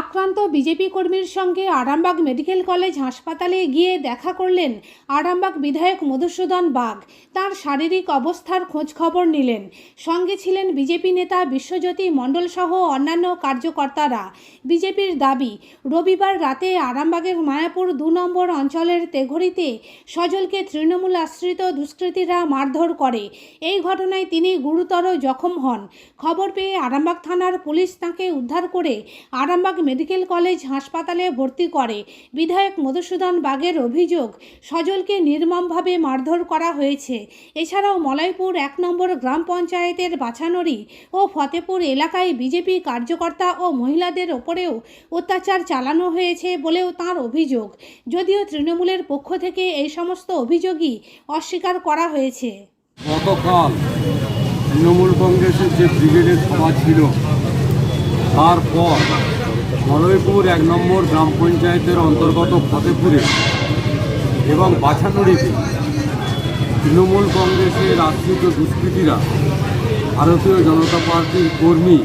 আক্রান্ত বিজেপি কর্মীর সঙ্গে আরামবাগ মেডিকেল কলেজ হাসপাতালে গিয়ে দেখা করলেন আরামবাগ বিধায়ক মধুসূদন বাগ। তার শারীরিক অবস্থার খোঁজ খবর নিলেন। সঙ্গে ছিলেন বিজেপি নেতা বিশ্বজ্যোতি মণ্ডল সহ অন্যান্য কার্যকর্তারা। বিজেপির দাবি, রবিবার রাতে আরামবাগের মায়াপুর দু নম্বর অঞ্চলের তেঘরিতে সজলকে তৃণমূল আশ্রিত দুষ্কৃতীরা মারধর করে। এই ঘটনায় তিনি গুরুতর জখম হন। খবর পেয়ে আরামবাগ থানার পুলিশ তাকে উদ্ধার করে আরামবাগ মেডিকেল কলেজ হাসপাতালে ভর্তি করে। বিধায়ক মধুসূদন বাগের অভিযোগ, সজলকে নির্মমভাবে মারধর করা হয়েছে। এছাড়াও মলাইপুর এক নম্বর গ্রাম পঞ্চায়েতের বাছানড়ি ও ফতেপুর এলাকায় বিজেপি কার্যকর্তা ও মহিলাদের ওপরেও অত্যাচার চালানো হয়েছে বলেও তার অভিযোগ। যদিও তৃণমূলের পক্ষ থেকে এই সমস্ত অভিযোগই অস্বীকার করা হয়েছে। গতকাল তৃণমূল কংগ্রেসের যে ব্রিগেডের সভা ছিল, তারপর মলয়পুর এক নম্বর গ্রাম পঞ্চায়েতের অন্তর্গত ফতেপুরে এবং বাছানুড়িতে তৃণমূল কংগ্রেসের আশ্রিত দুষ্কৃতীরা ভারতীয় জনতা পার্টির কর্মী,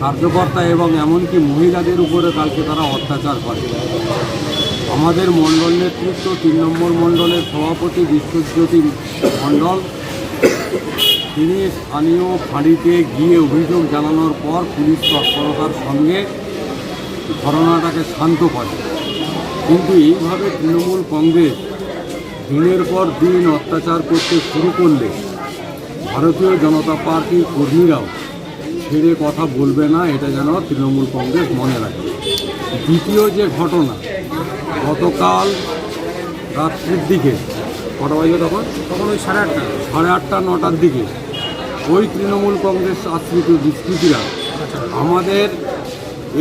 কার্যকর্তা এবং এমনকি মহিলাদের উপরে কালকে তারা অত্যাচার করে। আমাদের মণ্ডল নেতৃত্ব, তিন নম্বর মণ্ডলের সভাপতি বিশ্বজ্যোতি মণ্ডল, তিনি স্থানীয় ফাঁড়িতে গিয়ে অভিযোগ জানানোর পর পুলিশ তৎপরতার সঙ্গে ঘটনাটাকে শান্ত করে। কিন্তু এইভাবে তৃণমূল কংগ্রেস দিনের পর দিন অত্যাচার করতে শুরু করলে ভারতীয় জনতা পার্টির কর্মীরাও ছেড়ে কথা বলবে না এটা যেন তৃণমূল কংগ্রেস মনে রাখে। দ্বিতীয় যে ঘটনা গতকাল রাত্রির দিকে কটা বাজে তখন? তখন ওই সাড়ে আটটা। সাড়ে আটটা নটার দিকে ওই তৃণমূল কংগ্রেস আশ্রিত দুষ্কৃতীরা আমাদের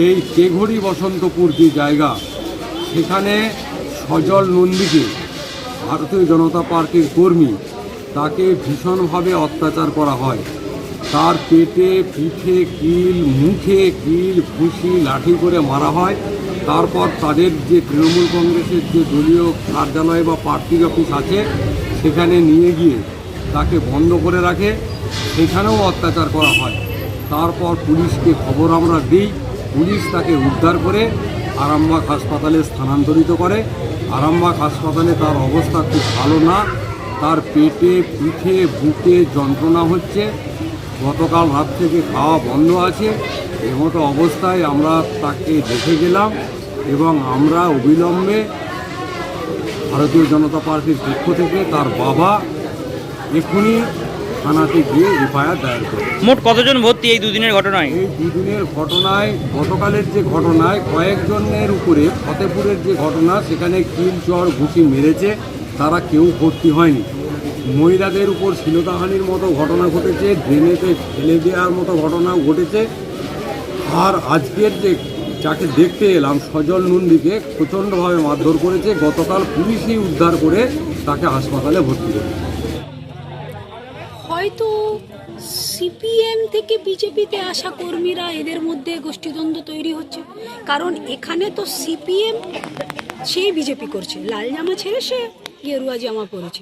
এই কেঘড়ি বসন্তপুর যে জায়গা, সেখানে সজল নন্দীকে ভারতীয় জনতা পার্টির কর্মী তাকে ভীষণভাবে অত্যাচার করা হয়। তার পেটে, পিঠে, কিল, মুখে কিল খুশি লাঠি করে মারা হয়। তারপর তাদের যে তৃণমূল কংগ্রেসের যে দলীয় কার্যালয় বা পার্টির অফিস আছে, সেখানে নিয়ে গিয়ে তাকে বন্ধ করে রাখে। সেখানেও অত্যাচার করা হয়। তারপর পুলিশকে খবর আমরা দিই পুলিশ তাকে উদ্ধার করে আরামবাগ হাসপাতালে স্থানান্তরিত করে। আরামবাগ হাসপাতালে তার অবস্থা খুব ভালো না। তার পেটে পিঠে, বুকে যন্ত্রণা হচ্ছে। গতকাল রাত থেকে খাওয়া বন্ধ আছে। এমতো অবস্থায় আমরা তাকে দেখে গেলাম এবং আমরা অবিলম্বে ভারতীয় জনতা পার্টির পক্ষ থেকে তার বাবা এখনই থানাতে গিয়ে এফআইআর দায়ের করে মোট কতজন ভর্তি এই দুদিনের ঘটনায়? এই দুদিনের ঘটনায় গতকালের যে ঘটনায় কয়েকজনের উপরে ফতেপুরের যে ঘটনা সেখানে কিল চর ঘুষি মেরেছে তারা কেউ ভর্তি হয়নি। মহিলাদের উপর শ্লীলতাহানির মতো ঘটনা ঘটেছে ড্রেনেতে ফেলে দেওয়ার মতো ঘটনা ঘটেছে। আর আজকের যে যাকে দেখতে এলাম সজল নন্দীকে প্রচণ্ডভাবে মারধর করেছে গতকাল পুলিশই উদ্ধার করে তাকে হাসপাতালে ভর্তি করেছে। হয়তো সিপিএম থেকে বিজেপিতে আসা কর্মীরা এদের মধ্যে গোষ্ঠীদ্বন্দ্ব তৈরি হচ্ছে। কারণ এখানে তো সিপিএম সেই বিজেপি করছে। লাল জামা ছেড়ে সে গেরুয়া জামা পরেছে।